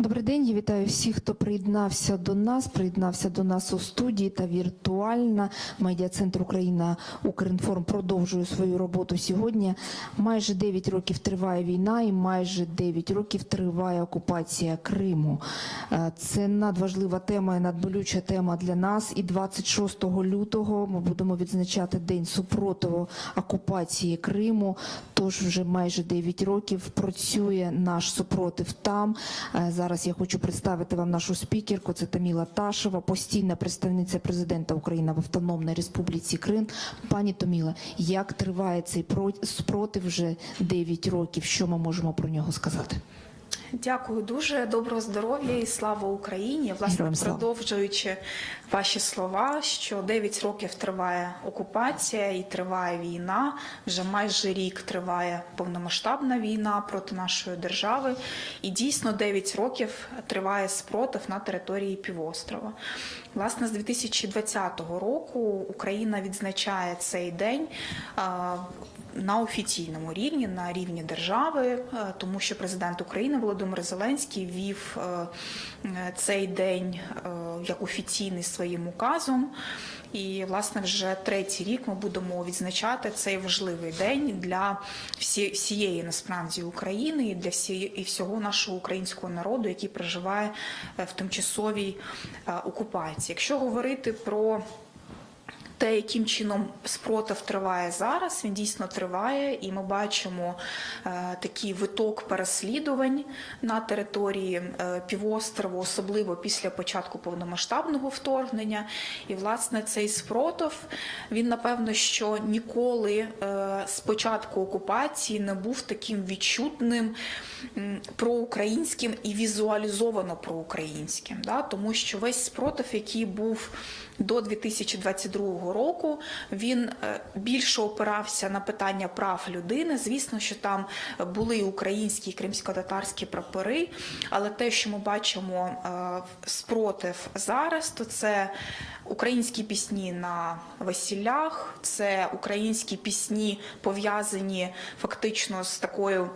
Добрий день, я вітаю всіх, хто приєднався до нас. Приєднався до нас у студії та віртуально. Медіа-центр Україна Укрінформ продовжує свою роботу сьогодні. Майже 9 років триває війна, і майже 9 років триває окупація Криму. Е, Це надважлива тема і надболюча тема для нас. І 26 лютого ми будемо відзначати день супротиву окупації Криму. Тож вже майже 9 років працює наш супротив там. Е, Зараз я хочу представити вам нашу спікерку. Це Таміла Ташева, постійна представниця президента України в Автономній Республіці Крим. Пані Томіла, як триває цей про- спротив вже 9 років? Що ми можемо про нього сказати? Дякую дуже. Доброго здоров'я і слава Україні. Власне, Героям слава. продовжуючи ваші слова, що 9 років триває окупація і триває війна. Вже майже рік триває повномасштабна війна проти нашої держави. І дійсно 9 років триває спротив на території півострова. Власне, з 2020 року Україна відзначає цей день. на офіційному рівні, на рівні держави, е, тому що президент України Володимир Зеленський ввів е, е, цей день як офіційний своїм указом. І власне вже третій рік ми будемо відзначати цей важливий день для всі- всієї насправді України і для всієї і всього нашого українського народу, який проживає е, в тимчасовій е, окупації. Якщо говорити про те, яким чином спротив триває зараз, він дійсно триває, і ми бачимо е, такий виток переслідувань на території е, півострову, особливо після початку повномасштабного вторгнення. І власне цей спротив він напевно що ніколи е, з початку окупації не був таким відчутним проукраїнським і візуалізовано проукраїнським, да? тому що весь спротив, який був до 2022 року, він е, більше опирався на питання прав людини. Звісно, що там були українські і кримсько-татарські прапори, але те, що ми бачимо е, спротив зараз, то це українські пісні на весіллях, це українські пісні пов'язані фактично з такою.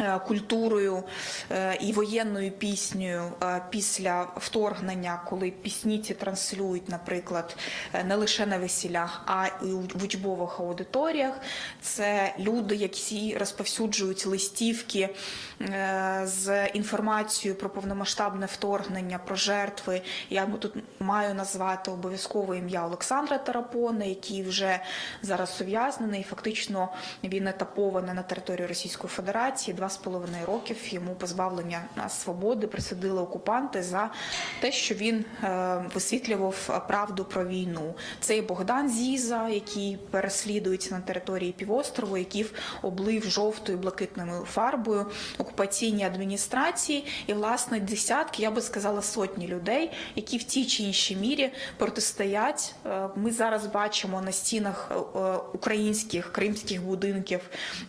Е, Культурою е, і воєнною піснею після вторгнення, коли пісні транслюють, наприклад, е, не лише на весілях, а і в учбових аудиторіях. Це люди, які розповсюджують листівки з інформацією про повномасштабне вторгнення, про жертви. Я тут маю назвати обов'язково ім'я Олександра Тарапона, який вже зараз ув'язнений. Фактично він етапований на території Російської Федерації. Два з половиною років йому позбавлення а, свободи присудили окупанти за те, що він е, висвітлював правду про війну. Це і Богдан Зіза, який переслідується на території півострову, який облив жовтою блакитною фарбою окупаційні адміністрації, і власне десятки, я би сказала, сотні людей, які в тій чи іншій мірі протистоять. Е, Ми зараз бачимо на стінах е, е, українських кримських будинків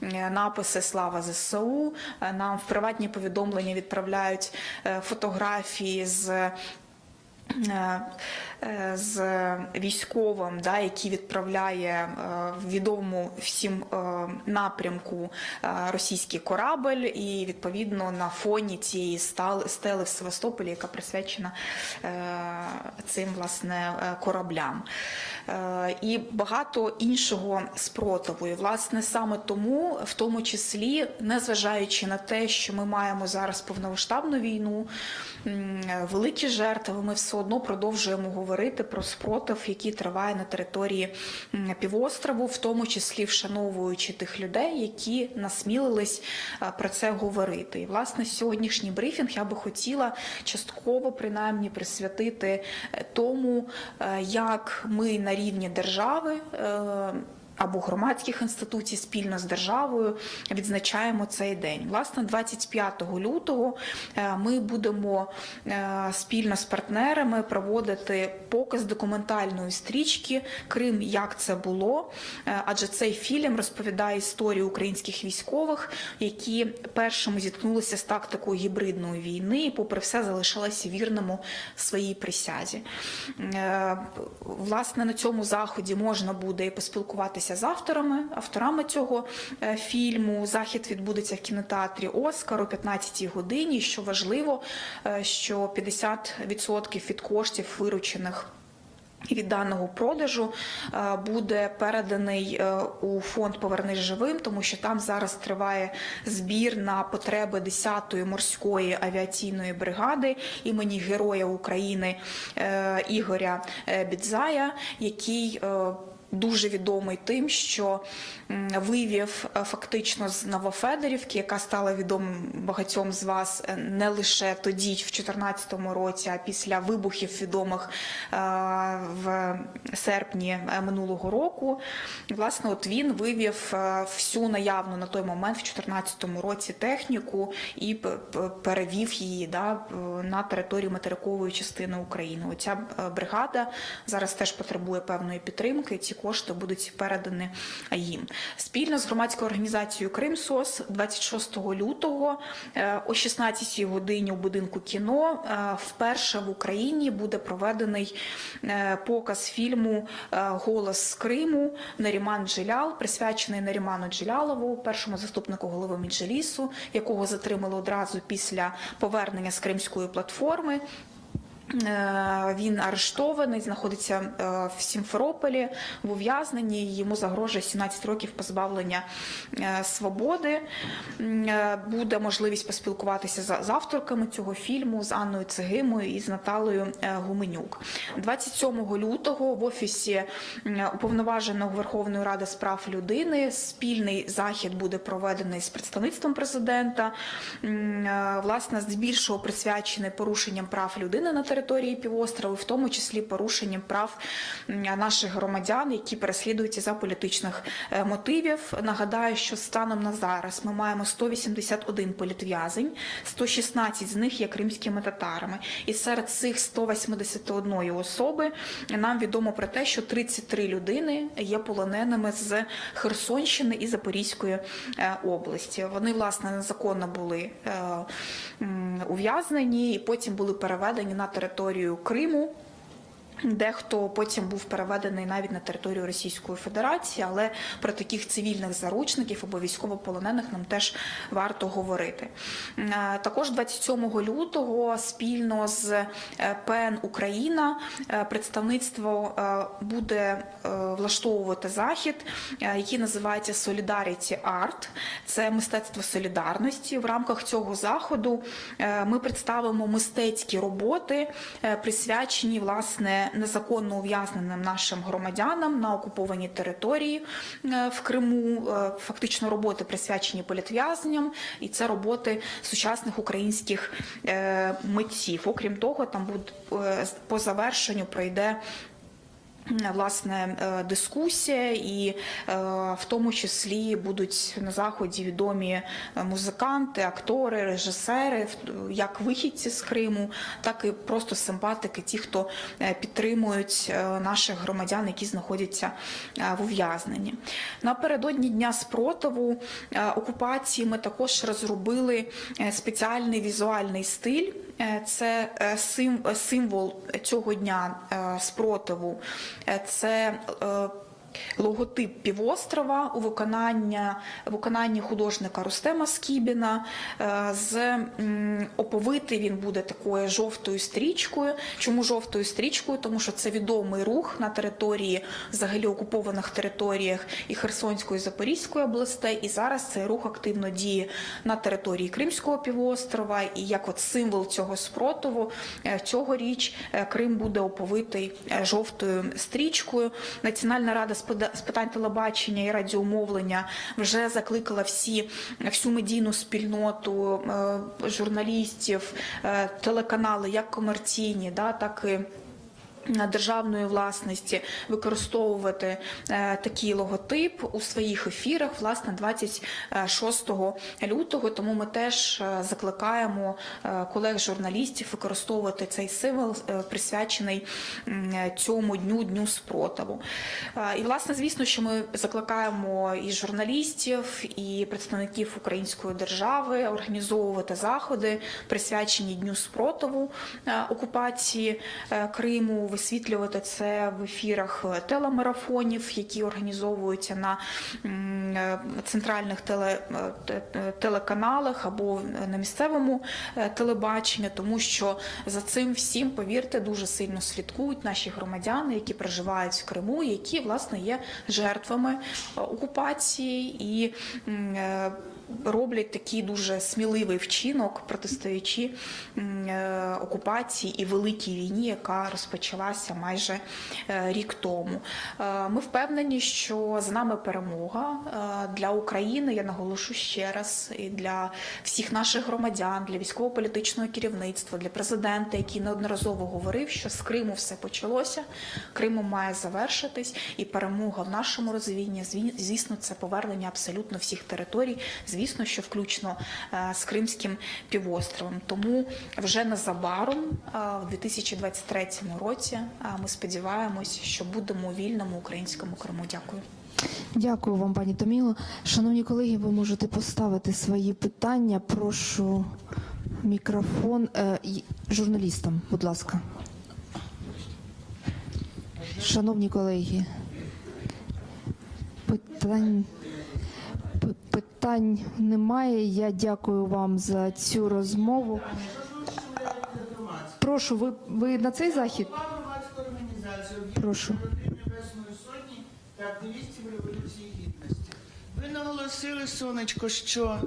е, написи Слава ЗСУ. Е, Нам в приватні повідомлення відправляють е, фотографії з. Е, З військовим, да, який відправляє е, в відому всім е, напрямку російський корабель, і відповідно на фоні цієї стели в Севастополі, яка присвячена цим власне кораблям. І багато іншого спротиву. І власне саме тому, в тому числі, незважаючи на те, що ми маємо зараз повномасштабну війну, великі жертви, ми все одно продовжуємо говорити про спротив, який триває на території півострову, в тому числі вшановуючи тих людей, які насмілились е, про це говорити. І власне сьогоднішній брифінг я би хотіла частково принаймні присвятити е, тому, е, як ми на рівні держави. Або громадських інституцій спільно з державою відзначаємо цей день. Власне, 25 лютого е, ми будемо е, спільно з партнерами проводити показ документальної стрічки Крим, як це було. Е, Адже цей фільм розповідає історію українських військових, які першими зіткнулися з тактикою гібридної війни, і попри все залишилися вірному своїй присязі. Власне, на цьому заході можна буде і поспілкуватися поспілкуватися з авторами, авторами цього е, фільму. Захід відбудеться в кінотеатрі Оскар о 15-й годині. Що важливо, е, що 50% від коштів виручених від даного продажу е, буде переданий е, у фонд Повернись живим, тому що там зараз триває збір на потреби 10-ї морської авіаційної бригади імені Героя України е, Ігоря Бідзая, який Дуже відомий тим, що вивів фактично з Новофедорівки, яка стала відомим багатьом з вас не лише тоді, в 2014 році, а після вибухів відомих в серпні е, минулого року. Власне, от він вивів е, всю наявну на той момент, в 2014 році, техніку і перевів її да, на територію материкової частини України. Оця е, бригада зараз теж потребує певної підтримки. Ці кошти будуть передані їм спільно з громадською організацією Кримсос 26 лютого о 16 годині у будинку кіно вперше в Україні буде проведений показ фільму е, Голос з Криму Наріман Джилял, присвячений Наріману Джилялову, першому заступнику голови Міджелісу, якого затримали одразу після повернення з кримської платформи. Е, Він арештований, знаходиться е, в Сімферополі в ув'язненні. Йому загрожує 17 років позбавлення е, свободи. Буде можливість поспілкуватися з авторками цього фільму, з Анною Цегимою і з Наталею Гуменюк. 27 лютого в офісі уповноваженого Верховної Ради з прав людини спільний захід буде проведений з представництвом президента. Власне, здебільшого присвячений порушенням прав людини на території півострову, в тому числі порушенням прав наших громадян, які переслідуються за політичних е, мотивів. Нагадаю, що станом на зараз ми маємо 181 політв'язень, 116 з них є кримськими татарами. І серед цих 181 особи нам відомо про те, що 33 людини є полоненими з Херсонщини і Запорізької е, області. Вони власне незаконно були е, ув'язнені і потім були переведені на територію Криму. Дехто потім був переведений навіть на територію Російської Федерації, але про таких цивільних заручників або військовополонених нам теж варто говорити. Е, Також 27 лютого спільно з е, ПЕН Україна е, представництво буде влаштовувати захід, який називається Solidarity Art. Це мистецтво солідарності. В рамках цього заходу ми представимо мистецькі роботи, присвячені власне незаконно ув'язненим нашим громадянам на окупованій території е, в Криму. Е, Фактично роботи присвячені політв'язням, і це роботи сучасних українських е, митців. Окрім того, там буде по завершенню пройде Власне, е, дискусія, і е, в тому числі будуть на заході відомі е, музиканти, актори, режисери, як вихідці з Криму, так і просто симпатики, ті, хто підтримують наших громадян, які знаходяться в ув'язненні. Напередодні дня спротиву окупації ми також розробили спеціальний візуальний стиль. Це сим- символ цього дня спротиву. Е, Це е, логотип півострова у виконання, виконанні художника Рустема Скібіна. Е, З оповитий він буде такою жовтою стрічкою. Чому жовтою стрічкою? Тому що це відомий рух на території взагалі окупованих територіях і Херсонської і Запорізької областей. І зараз цей рух активно діє на території Кримського півострова. І як от символ цього спротиву е, цьогоріч е, Крим буде оповитий жовтою стрічкою. Національна рада з питань телебачення і радіомовлення вже закликала всі всю медійну спільноту е, журналістів, е, телеканали, як комерційні, так і державної власності використовувати е, такий логотип у своїх ефірах власне 26 лютого. Тому ми теж е, закликаємо е, колег-журналістів використовувати цей символ, е, присвячений цьому дню дню спротиву. Е, І власне, звісно, що ми закликаємо і журналістів, і представників української держави організовувати заходи, присвячені дню спротиву е, окупації е, Криму висвітлювати це в ефірах е, телемарафонів, які організовуються на е, центральних теле, е, те- телеканалах або на місцевому телебаченні, тому що за цим всім, повірте, дуже сильно слідкують наші громадяни, які проживають в Криму, які власне є жертвами окупації і роблять такий дуже сміливий вчинок, протистоячи окупації і великій війні, яка розпочалася майже е, рік тому. Е, Ми впевнені, що за нами перемога Е, для України. Я наголошу ще раз і для всіх наших громадян, для військово-політичного керівництва, для президента, який неодноразово говорив, що з Криму все почалося, Криму має завершитись, і перемога в нашому розвінні, зві- звісно, це повернення абсолютно всіх територій. Звісно, що включно з Кримським півостровом. Тому вже незабаром, в 2023 році, е, ми сподіваємось, що будемо у вільному українському Криму. Дякую. Дякую вам, пані Томіло. Шановні колеги, ви можете поставити свої питання. Прошу мікрофон е, журналістам, будь ласка. Шановні колеги, питань, питань немає. Я дякую вам за цю розмову. Прошу, ви, ви на цей захід? Прошу. Небесної Сотні та активістів Революції Гідності. Ви наголосили, сонечко, що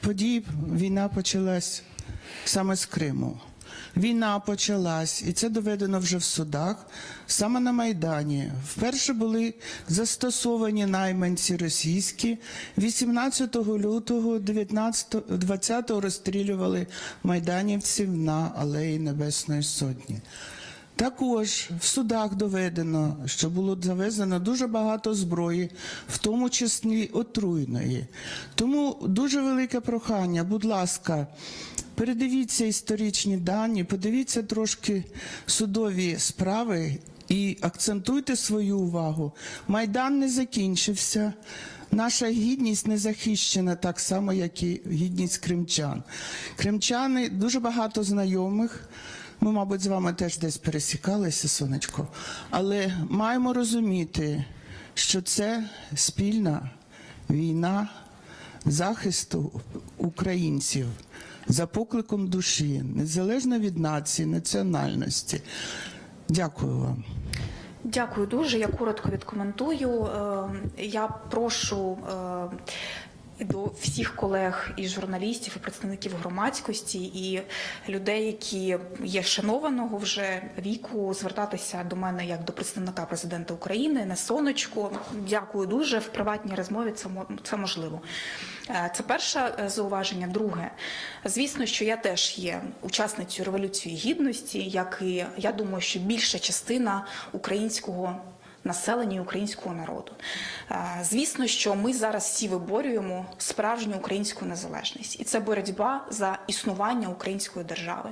події війна почалась саме з Криму. Війна почалась, і це доведено вже в судах, саме на Майдані. Вперше були застосовані найманці російські. 18 лютого 19, 20 розстрілювали майданівців на Алеї Небесної Сотні. Також в судах доведено, що було завезено дуже багато зброї, в тому числі отруйної. Тому дуже велике прохання, будь ласка, передивіться історичні дані, подивіться трошки судові справи і акцентуйте свою увагу. Майдан не закінчився. Наша гідність не захищена так само, як і гідність кримчан. Кримчани дуже багато знайомих. Ми, мабуть, з вами теж десь пересікалися, сонечко, але маємо розуміти, що це спільна війна захисту українців за покликом душі, незалежно від нації, національності. Дякую вам. Дякую дуже. Я коротко відкоментую. Е, Я прошу е, до всіх колег і журналістів, і представників громадськості, і людей, які є шанованого вже віку, звертатися до мене як до представника президента України на сонечко. Дякую дуже. В приватній розмові це можливо. Е, Це перше е, зауваження. Друге, звісно, що я теж є учасницею революції гідності, як і я думаю, що більша частина українського. Населення і українського народу. Звісно, що ми зараз всі виборюємо справжню українську незалежність, і це боротьба за існування української держави.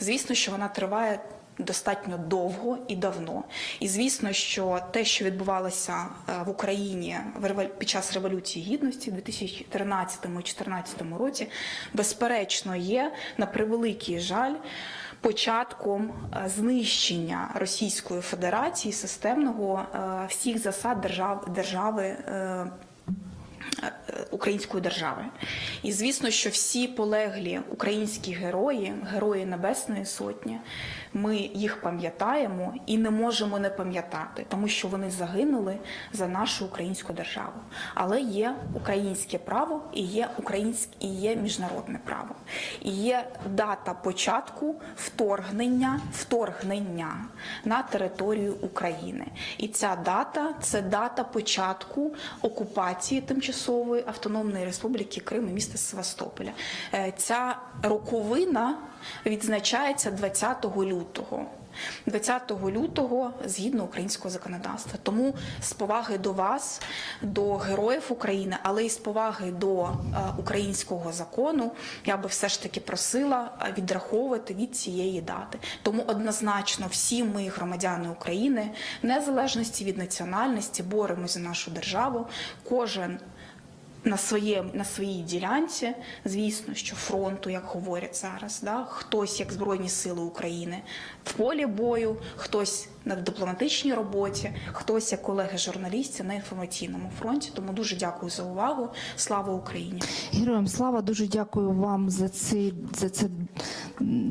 Звісно, що вона триває достатньо довго і давно. І звісно, що те, що відбувалося е, в Україні під час революції гідності в 2013-2014 році, безперечно, є на превеликий жаль. Початком е, знищення Російської Федерації системного е, всіх засад держав держави е, української держави. І звісно, що всі полеглі українські герої, герої Небесної Сотні, ми їх пам'ятаємо і не можемо не пам'ятати, тому що вони загинули за нашу українську державу. Але є українське право і є українське і є міжнародне право. І є дата початку вторгнення, вторгнення на територію України. І ця дата це дата початку окупації тимчасової автономної республіки Крим і міста Севастополя. Е, Ця роковина відзначається 20 лютого. 20 лютого згідно українського законодавства. Тому з поваги до вас, до героїв України, але й з поваги до е, українського закону, я би все ж таки просила е, відраховувати від цієї дати. Тому однозначно всі ми, громадяни України, незалежності від національності, боремося за нашу державу. Кожен на, своє, на своїй ділянці, звісно, що фронту, як говорять зараз, да, хтось як Збройні Сили України в полі бою, хтось на дипломатичній роботі, хтось як колеги журналісти на інформаційному фронті. Тому дуже дякую за увагу. Слава Україні! Героям слава, дуже дякую вам за цей за це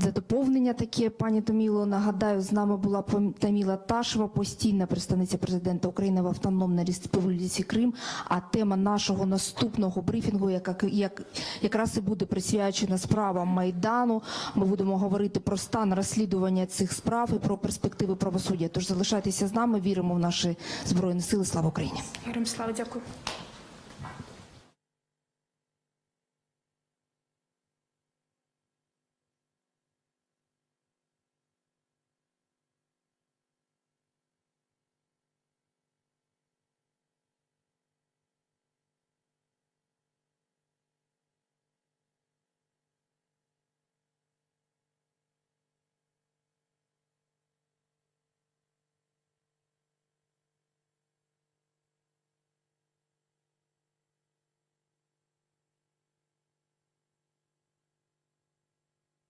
за доповнення таке, пані Томіло. Нагадаю, з нами була Таміла Ташева, постійна представниця президента України в Автономній Республіці Крим. А тема нашого наступного брифінгу, яка як, якраз і буде присвячена справам Майдану. Ми будемо говорити про стан розслідування цих справ і про перспективи правосуддя. Тож залишайтеся з нами, віримо в наші збройні сили. Слава Україні! Героям слава, дякую.